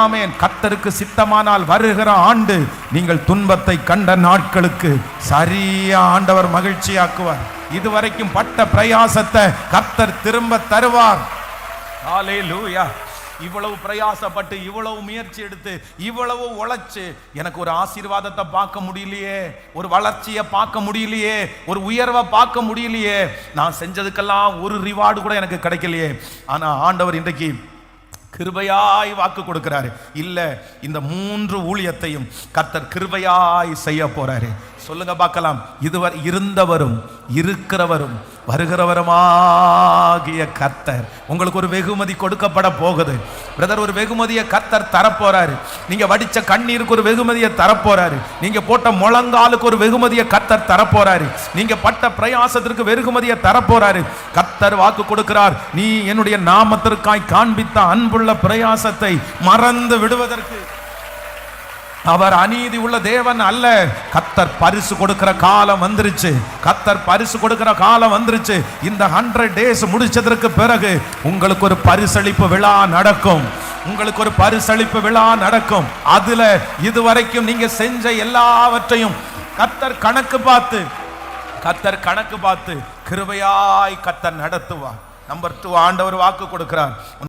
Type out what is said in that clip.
ஆமேன். கத்தருக்கு சித்தமானால் வருகிற ஆண்டு நீங்கள் துன்பத்தை கண்ட நாட்களுக்கு சரியா ஆண்டவர் மகிழ்ச்சியாக்குவார். இதுவரைக்கும் பட்ட பிரயாசத்தை கத்தர் திரும்ப தருவார். ஹalleluya. இவ்வளவு பிரயாசப்பட்டு இவ்வளவு முயற்சி எடுத்து இவ்வளவு உழைச்சு எனக்கு ஒரு ஆசீர்வாதத்தை பார்க்க முடியலையே ஒரு வளர்ச்சியை பார்க்க முடியலையே ஒரு உயர்வை பார்க்க முடியலையே. நான் செஞ்சதுக்கெல்லாம் ஒரு ரிவார்டு கூட எனக்கு கிடைக்கலையே. ஆனால் ஆண்டவர் இன்றைக்கு கிருபையாய் வாக்கு கொடுக்கிறாரு. இல்லை இந்த மூன்று ஊழியத்தையும் கர்த்தர் கிருபையாய் செய்ய போறாரு. சொல்லுங்க பார்க்கலாம். இதுவரை இருந்தவரும் இருக்கிறவரும் வருகிறவருமாகிய கர்த்தர். உங்களுக்கு ஒரு வெகுமதி கொடுக்கப்பட போகுது. பிரதர் ஒரு வெகுமதியை கர்த்தர் தரப்போறாரு. நீங்க வடிச்ச கண்ணீருக்கு ஒரு வெகுமதியை தரப்போறாரு. நீங்க போட்ட முழங்காலுக்கு ஒரு வெகுமதியை கர்த்தர் தரப்போறாரு. நீங்க பட்ட பிரயாசத்திற்கு வெகுமதியை தரப்போறாரு. கர்த்தர் வாக்கு கொடுக்கிறார். நீ என்னுடைய நாமத்திற்காய் காண்பித்த அன்புள்ள பிரயாசத்தை மறந்து விடுவதற்கு. அவர் அநீதி உள்ள தேவன் அல்ல. கத்தர் பரிசு கொடுக்கிற காலம் வந்துருச்சு. கத்தர் பரிசு கொடுக்கிற காலம் வந்துருச்சு. இந்த ஹண்ட்ரட் டேஸ் முடிச்சதற்கு பிறகு உங்களுக்கு ஒரு பரிசளிப்பு விழா நடக்கும். உங்களுக்கு ஒரு பரிசளிப்பு விழா நடக்கும். அதுல இதுவரைக்கும் நீங்க செஞ்ச எல்லாவற்றையும் கத்தர் கணக்கு பார்த்து கத்தர் கணக்கு பார்த்து கிருபையாய் கத்தர் நடத்துவார். நம்பர் டூ ஆண்டவர் வாக்கு கொடுக்கிறார்.